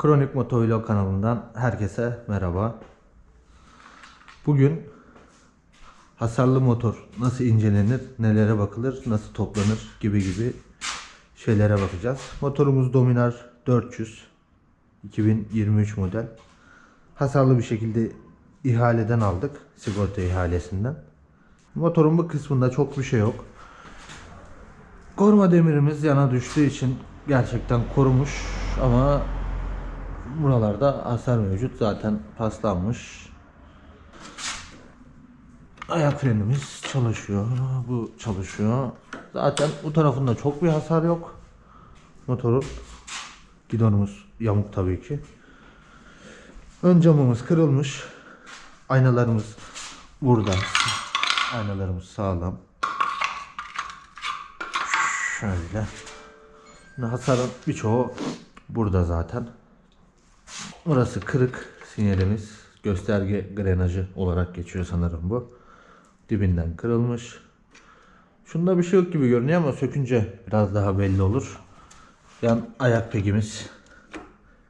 Kronik Motovlog kanalından herkese merhaba. Bugün hasarlı motor nasıl incelenir, nelere bakılır, nasıl toplanır gibi gibi şeylere bakacağız. Motorumuz Dominar 400 2023 model. Hasarlı bir şekilde ihaleden aldık. Sigorta ihalesinden. Motorun bu kısmında çok bir şey yok. Koruma demirimiz yana düştüğü için gerçekten korumuş ama buralarda hasar mevcut. Zaten paslanmış. Ayak frenimiz çalışıyor. Bu çalışıyor. Zaten bu tarafında çok bir hasar yok. Motorun gidonumuz yamuk tabii ki. Ön camımız kırılmış. Aynalarımız burada. Aynalarımız sağlam. Şöyle. Hasarın birçoğu burada zaten. Burası kırık sinyalimiz. Gösterge grenajı olarak geçiyor sanırım bu. Dibinden kırılmış. Şunda bir şey yok gibi görünüyor ama sökünce biraz daha belli olur. Yan ayak pegimiz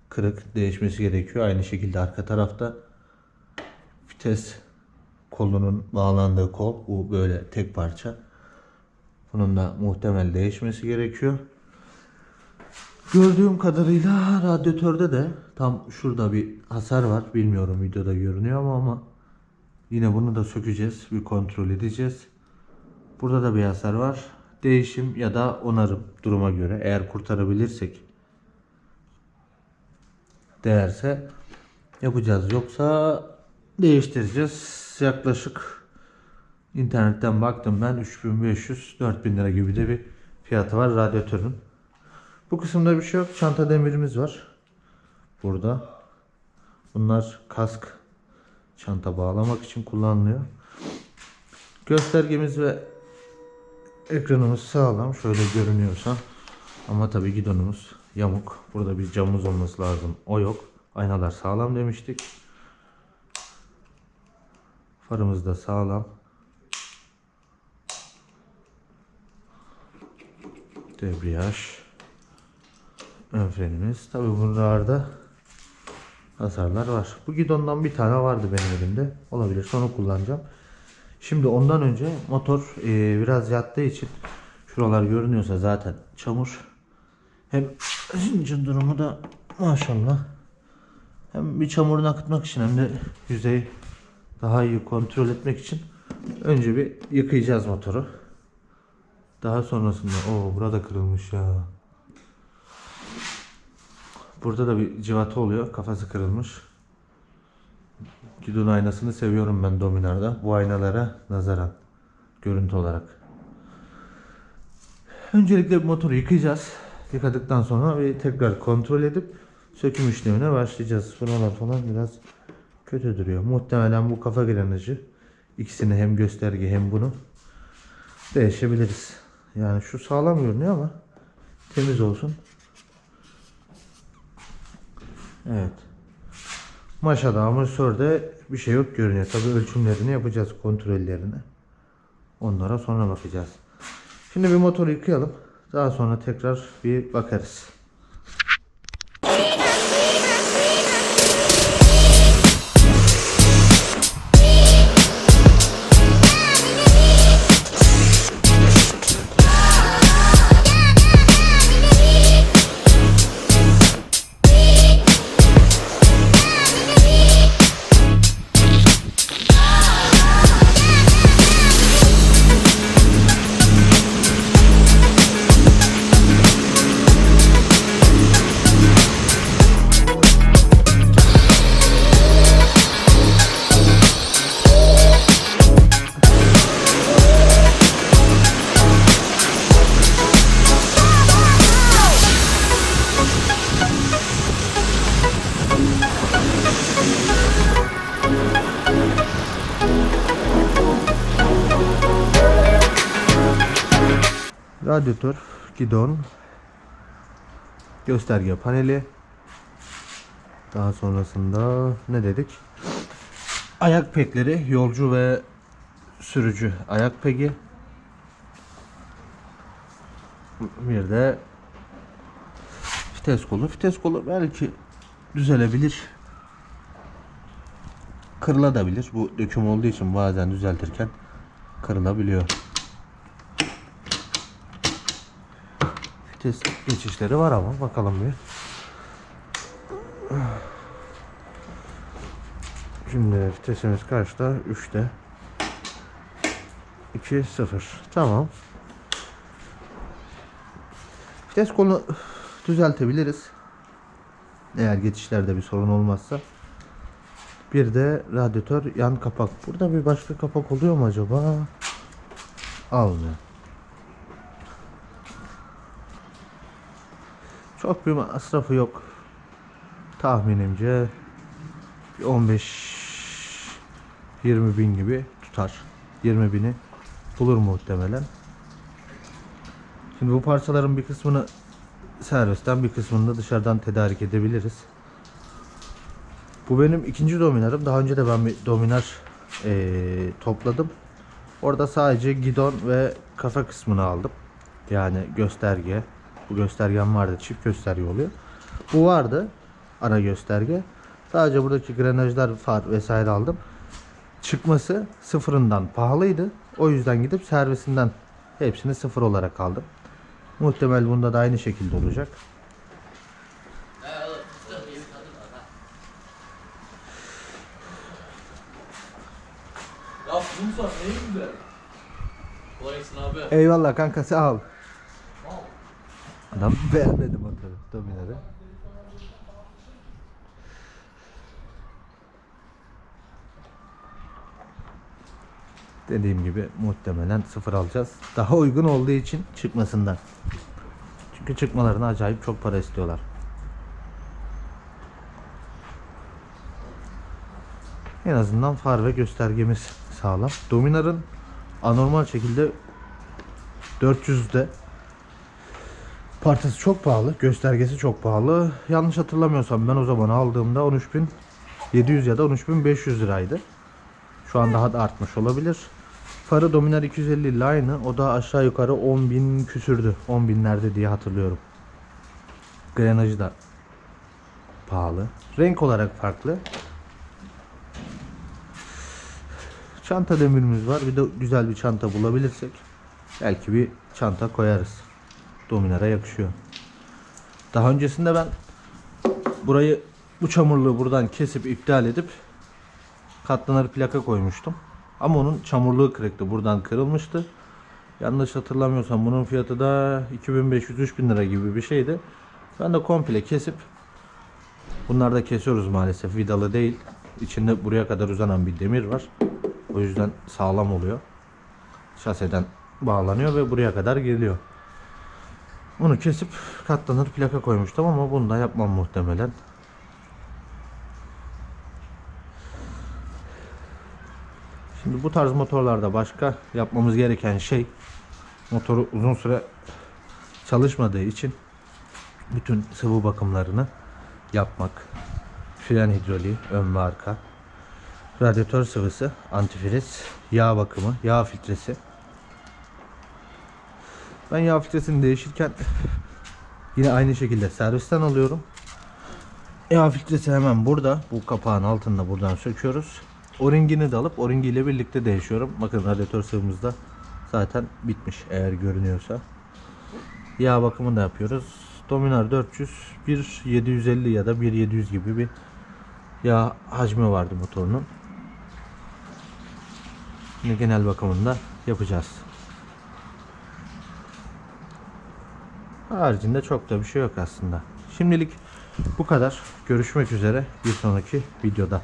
kırık değişmesi gerekiyor. Aynı şekilde arka tarafta vites kolunun bağlandığı kol bu böyle tek parça. Bunun da muhtemel değişmesi gerekiyor. Gördüğüm kadarıyla radyatörde de tam şurada bir hasar var. Bilmiyorum videoda görünüyor mu ama yine bunu da sökeceğiz. Bir kontrol edeceğiz. Burada da bir hasar var. Değişim ya da onarım duruma göre eğer kurtarabilirsek değerse yapacağız. Yoksa değiştireceğiz. Yaklaşık internetten baktım ben 3500-4000 lira gibi de bir fiyatı var radyatörün. Bu kısımda bir şey yok. Çanta demirimiz var. Burada. Bunlar kask çanta bağlamak için kullanılıyor. Göstergemiz ve ekranımız sağlam. Şöyle görünüyorsa. Ama tabii gidonumuz yamuk. Burada bir camımız olması lazım. O yok. Aynalar sağlam demiştik. Farımız da sağlam. Debriyaj. Ön frenimiz. Tabii buralarda hasarlar var. Bu gidondan bir tane vardı benim elimde. Olabilir. Sonra kullanacağım. Şimdi ondan önce motor e, biraz yattığı için şuralar görünüyorsa zaten çamur. Hem zincir durumu da maşallah. Hem bir çamurunu akıtmak için hem de yüzeyi daha iyi kontrol etmek için önce bir yıkayacağız motoru. Daha sonrasında o burada kırılmış ya. Burada da bir civata oluyor. Kafası kırılmış. Gidon aynasını seviyorum ben Dominar'da. Bu aynalara nazaran. Görüntü olarak. Öncelikle motoru yıkayacağız. Yıkadıktan sonra bir tekrar kontrol edip söküm işlemine başlayacağız. Buralar falan biraz kötü duruyor. Muhtemelen bu kafa grenajı ikisini hem gösterge hem bunu değişebiliriz. Yani şu sağlam görünüyor ama temiz olsun. Evet. Maşada amortisörde bir şey yok görünüyor. Tabi ölçümlerini yapacağız kontrollerini. Onlara sonra bakacağız. Şimdi bir motoru yıkayalım. Daha sonra tekrar bir bakarız. Radyatör, gidon, gösterge paneli. Daha sonrasında ne dedik? Ayak pekleri, yolcu ve sürücü ayak pegi. Bir de vites kolu. Vites kolu belki düzelebilir. Kırılabilir. Bu döküm olduğu için bazen düzeltirken kırılabiliyor. Vites geçişleri var ama bakalım bir. Şimdi vitesimiz kaçta? 3'te. 2 0. Tamam. Vites kolu düzeltebiliriz. Eğer geçişlerde bir sorun olmazsa. Bir de radyatör yan kapak. Burada bir başka kapak oluyor mu acaba? Almıyor. Çok bir masrafı yok. Tahminimce bir 15 20 bin gibi tutar. 20 bini bulur muhtemelen. Şimdi bu parçaların bir kısmını servisten bir kısmını da dışarıdan tedarik edebiliriz. Bu benim ikinci dominarım. Daha önce de ben bir dominar eee, topladım. Orada sadece gidon ve kafa kısmını aldım. Yani gösterge. Bu göstergem vardı. Çift gösterge oluyor. Bu vardı. Ana gösterge. Sadece buradaki grenajlar, far vesaire aldım. Çıkması sıfırından pahalıydı. O yüzden gidip servisinden hepsini sıfır olarak aldım. Muhtemel bunda da aynı şekilde olacak. Eyvallah kanka sağ ol. Adam beğenmedi motoru. Dominar'ı. Dediğim gibi muhtemelen sıfır alacağız. Daha uygun olduğu için çıkmasından. Çünkü çıkmalarına acayip çok para istiyorlar. En azından far ve göstergemiz sağlam. Dominar'ın anormal şekilde 400'de Parçası çok pahalı, göstergesi çok pahalı. Yanlış hatırlamıyorsam ben o zaman aldığımda 13.700 ya da 13.500 liraydı. Şu an daha da artmış olabilir. Farı Dominar 250 ile aynı. O da aşağı yukarı 10.000 küsürdü. 10.000'lerde diye hatırlıyorum. Grenajı da pahalı. Renk olarak farklı. Çanta demirimiz var. Bir de güzel bir çanta bulabilirsek belki bir çanta koyarız. Dominar'a yakışıyor. Daha öncesinde ben burayı bu çamurluğu buradan kesip iptal edip katlanır plaka koymuştum. Ama onun çamurluğu kırıktı. Buradan kırılmıştı. Yanlış hatırlamıyorsam bunun fiyatı da 2500-3000 lira gibi bir şeydi. Ben de komple kesip bunları da kesiyoruz maalesef. Vidalı değil. İçinde buraya kadar uzanan bir demir var. O yüzden sağlam oluyor. Şaseden bağlanıyor ve buraya kadar geliyor. Bunu kesip katlanır plaka koymuştum ama bunu da yapmam muhtemelen. Şimdi bu tarz motorlarda başka yapmamız gereken şey motoru uzun süre çalışmadığı için bütün sıvı bakımlarını yapmak. Fren hidroliği, ön ve arka. Radyatör sıvısı, antifriz, yağ bakımı, yağ filtresi. Ben yağ filtresini değişirken yine aynı şekilde servisten alıyorum. Yağ filtresi hemen burada. Bu kapağın altında buradan söküyoruz. O-ringini de alıp o-ringi ile birlikte değişiyorum. Bakın radyatör sıvımız da zaten bitmiş eğer görünüyorsa. Yağ bakımını da yapıyoruz. Dominar 400, 1750 ya da 1700 gibi bir yağ hacmi vardı motorunun. Şimdi genel bakımını da yapacağız. Haricinde çok da bir şey yok aslında. Şimdilik bu kadar. Görüşmek üzere bir sonraki videoda.